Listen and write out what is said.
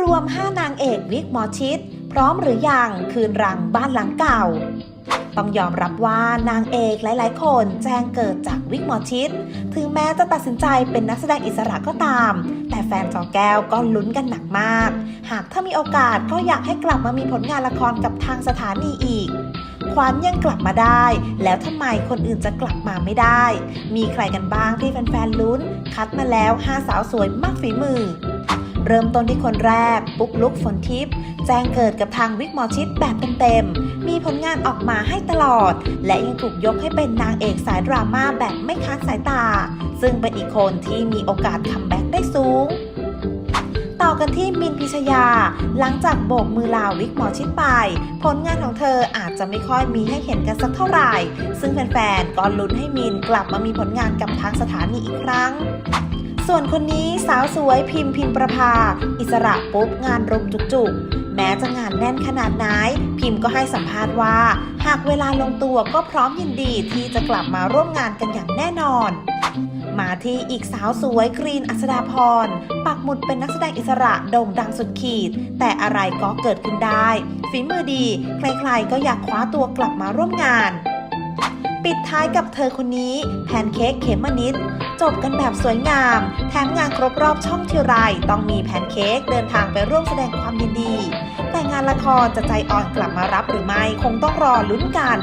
รวม 5 นางเอกวิกหมอชิด พร้อมหรือยังคืนรังบ้านหลังเก่า ต้องยอมรับว่านางเอกหลาย ๆ คนแจ้งเกิดจากวิกหมอชิด ถึงแม้จะตัดสินใจเป็นนักแสดงอิสระก็ตาม แต่แฟนจอแก้วก็ลุ้นกันหนักมาก หากถ้ามีโอกาสก็อยากให้กลับมามีผลงานละครกับทางสถานีอีกขวัญยังกลับมาได้ แล้วทำไมคนอื่นจะกลับมาไม่ได้ มีใครกันบ้างที่แฟนๆลุ้น คัดมาแล้ว 5 สาวสวยมากฝีมือ เริ่มต้นที่คนแรก ปุ๊กลุกฝนทิพย์แจ้งเกิดกับทางวิกหมอชิดแบบเต็มๆ มีผลงานออกมาให้ตลอด และยังถูกยกให้เป็นนางเอกสายดราม่าแบบไม่ค้านสายตา ซึ่งเป็นอีกคนที่มีโอกาสคัมแบ็กได้สูง ต่อกันที่มินพิ ชยา หลังจากโบกมือลาวิกหมอชิดไป ผลงานของเธออาจจะไม่ค่อยมีให้เห็นกันสักเท่าไหร่ ซึ่งแฟนๆก็ลุ้นให้มินกลับมามีผลงานกับทางสถานีอีกครั้งส่วนคนนี้สาวสวยพิมพ์พิมประภา อิสระปุ๊บงานรุมจุกๆ แม้จะงานแน่นขนาดไหน พิมพ์ก็ให้สัมภาษณ์ว่า หากเวลาลงตัวก็พร้อมยินดีที่จะกลับมาร่วมงานกันอย่างแน่นอนมาที่อีกสาวสวยกรีนอัศดาพร ปักหมุดเป็นนักแสดงอิสระโด่งดังสุดขีด แต่อะไรก็เกิดขึ้นได้ ฝีมือดี ใครๆก็อยากคว้าตัวกลับมาร่วมงาน ปิดท้ายกับเธอคนนี้แพนเค้กเขมมนิด จบกันแบบสวยงาม แถมงานครบรอบช่องทีไรต้องมีแพนเค้กเดินทางไปร่วมแสดงความยินดี แต่งานละครจะใจอ่อนกลับมารับหรือไม่คงต้องรอลุ้นกัน